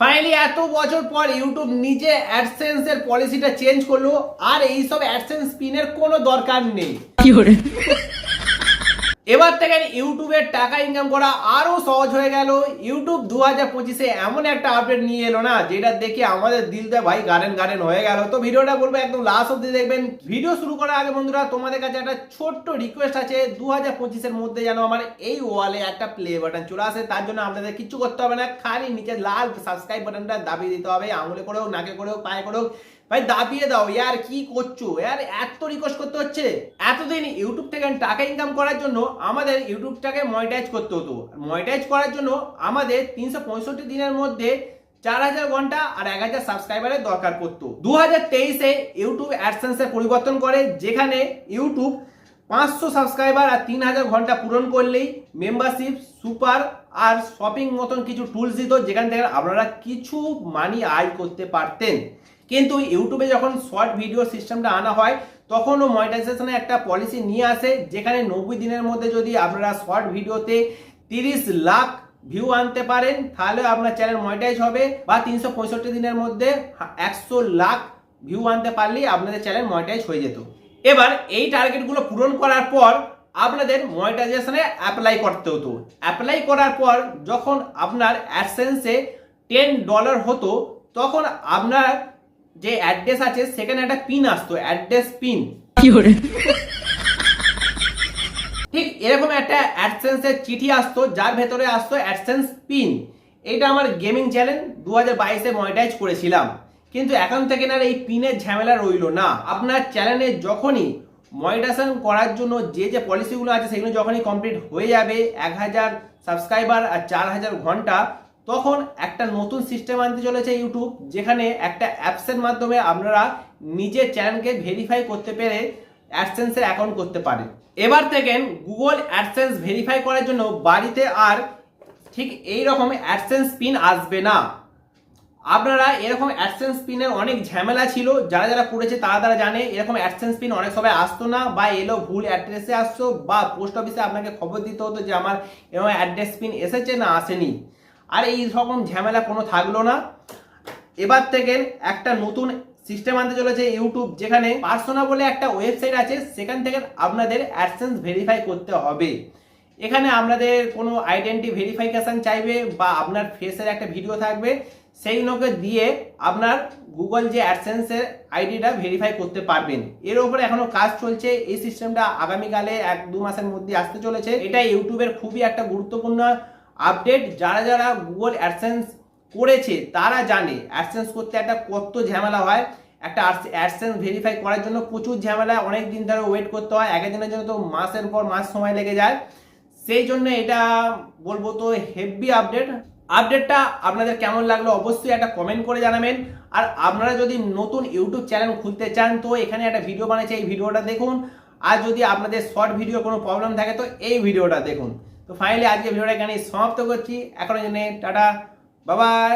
Finally এত বছর পর ইউটিউব নিজে অ্যাডসেন্স এর পলিসিটা চেঞ্জ করল, আর এইসব অ্যাডসেন্স পিনের কোনো দরকার নেই। এবার থেকে ইউটিউবের টাকা ইনকাম করা আরও সহজ হয়ে গেল। ইউটিউব দু হাজার পঁচিশে এমন একটা আপডেট নিয়ে এলো না, যেটা দেখে আমাদের দিলটা ভাই গার্ডেন গার্ডেন হয়ে গেল। তো ভিডিওটা বলব একদম লাস্ট অব্দি দেখবেন। ভিডিও শুরু করার আগে বন্ধুরা, তোমাদের কাছে একটা ছোট্ট রিকোয়েস্ট আছে। দু হাজার পঁচিশের মধ্যে যেন আমার এই ওয়ালে একটা প্লে বাটন চলে আসে, তার জন্য আপনাদের কিছু করতে হবে না। খালি নিচে লাল সাবস্ক্রাইব বাটনটা দাবিয়ে দিতে হবে। আঙুলে করে হোক, নাকে করে হোক, পায়ে করে হোক। ভাই, দাবিয়ে দাও, ইয়ার কি করছ? ইয়ার এত রিকোয়েস্ট করতে হচ্ছে। এতদিন ইউটিউব থেকে টাকা ইনকাম করার জন্য আমাদের ইউটিউবটাকে মনিটাইজ করতে হতো। মনিটাইজ করার জন্য আমাদের তিনশো পঁয়ষট্টি দিনের মধ্যে চার হাজার ঘণ্টা আর এক হাজার সাবস্ক্রাইবারের দরকার পড়তো। দু হাজার তেইশে ইউটিউব অ্যাডসেন্সের পরিবর্তন করে, যেখানে ইউটিউব পাঁচশো সাবস্ক্রাইবার আর তিন হাজার ঘণ্টা পূরণ করলেই মেম্বারশিপ সুপার আর শপিং মতন কিছু টুলস দিত, যেখান থেকে আপনারা কিছু মানি আয় করতে পারতেন। কিন্তু ইউটিউবে যখন শর্ট ভিডিও সিস্টেমটা আনা হয় তখনও মনিটাইজেশনের একটা পলিসি নিয়ে আসে, যেখানে নব্বই দিনের মধ্যে যদি আপনারা শর্ট ভিডিওতে তিরিশ লাখ ভিউ আনতে পারেন, তাহলে আপনার চ্যানেল মনিটাইজ হবে বা তিনশো পঁয়ষট্টি দিনের মধ্যে একশো লাখ ভিউ আনতে পারলেই আপনাদের চ্যানেল মনিটাইজ হয়ে যেত। এবার এই টার্গেটগুলো পূরণ করার পর আপনাদের মনিটাইজেশনে অ্যাপ্লাই করতে হতো। অ্যাপ্লাই করার পর যখন আপনার অ্যাডসেন্সে টেন ডলার হতো, তখন আপনার যে অ্যাড্রেস আছে সেখানে একটা পিন আসতো অ্যাড্রেস পিন ঠিক এরকম একটা অ্যাডসেন্সের চিঠি আসতো যার ভেতরে আসতো অ্যাডসেন্স পিন এটা আমার গেমিং চ্যানেল দু হাজার বাইশে মনিটাইজ করেছিলাম। কিন্তু এখন থেকে না এই পিনের ঝামেলা রইল না। আপনার চ্যানেলে যখনই মনিটাইজেশন করার জন্য যে যে পলিসিগুলো আছে সেগুলো যখনই কমপ্লিট হয়ে যাবে এক হাজার সাবস্ক্রাইবার আর চার হাজার ঘণ্টা তখন একটা নতুন সিস্টেম আনতে চলেছে ইউটিউব যেখানে একটা অ্যাপসের মাধ্যমে আপনারা নিজের চ্যানেলকে ভেরিফাই করতে পেরে অ্যাডসেন্সের অ্যাকাউন্ট করতে পারেন। এবার থেকে গুগল অ্যাডসেন্স ভেরিফাই করার জন্য বাড়িতে আর ঠিক এই রকম অ্যাডসেন্স পিন আসবে না। আপনারা এরকম অ্যাডসেন্স পিনের অনেক ঝামেলা ছিল, যারা যারা করেছে তারা তারা জানে, এরকম অ্যাডসেন্স পিন অনেক সময় আসতো না, বা এলো ভুল অ্যাড্রেসে আসতো, বা পোস্ট অফিসে আপনাকে খবর দিতে হতো যে আমার এরকম অ্যাড্রেস পিন এসেছে না আসেনি। আর এই রকম ঝামেলা কোনো থাকল না। এবার থেকে একটা নতুন সিস্টেম আনতে চলেছে ইউটিউব যেখানে পার্সোনা বলে একটা ওয়েবসাইট আছে, সেখান থেকে আপনাদের অ্যাডসেন্স ভেরিফাই করতে হবে। এখানে আপনাদের কোনো আইডেন্টি ভেরিফিকেশন চাইবে বা আপনার ফেসের একটা ভিডিও থাকবে সেইগুলোকে দিয়ে আপনার গুগল যে অ্যাডসেন্সের আইডিটা ভেরিফাই করতে পারবেন। এর উপরে এখনও কাজ চলছে, এই সিস্টেমটা আগামীকালে এক দু মাসের মধ্যে আসতে চলেছে। এটা ইউটিউবের খুবই একটা গুরুত্বপূর্ণ আপডেট যারা যারা গুগল অ্যাডসেন্স করেছে, তারা জানে অ্যাডসেন্স করতে একটা কত ঝামেলা হয়। একটা অ্যাডসেন্স ভেরিফাই করার জন্য প্রচুর ঝামেলা, অনেক দিন ধরে ওয়েট করতে হয়, এক একদিনের জন্য তো মাসের পর মাস সময় লেগে যায়। সেই জন্য এটা বলব তো হেভি আপডেট আপডেটটা আপনাদের কেমন লাগল অবশ্যই একটা কমেন্ট করে জানাবেন। আর আপনারা যদি নতুন ইউটিউব চ্যানেল খুলতে চান, তো এখানে একটা ভিডিও বানিয়েছে, এই ভিডিওটা দেখুন। আর যদি আপনাদের শর্ট ভিডিও কোনো প্রবলেম থাকে, তো এই ভিডিওটা দেখুন। তো ফাইনালি আজকে ভিডিওটা এখানে সমাপ্ত করছি। এখনও জন্য টাটা বাবাই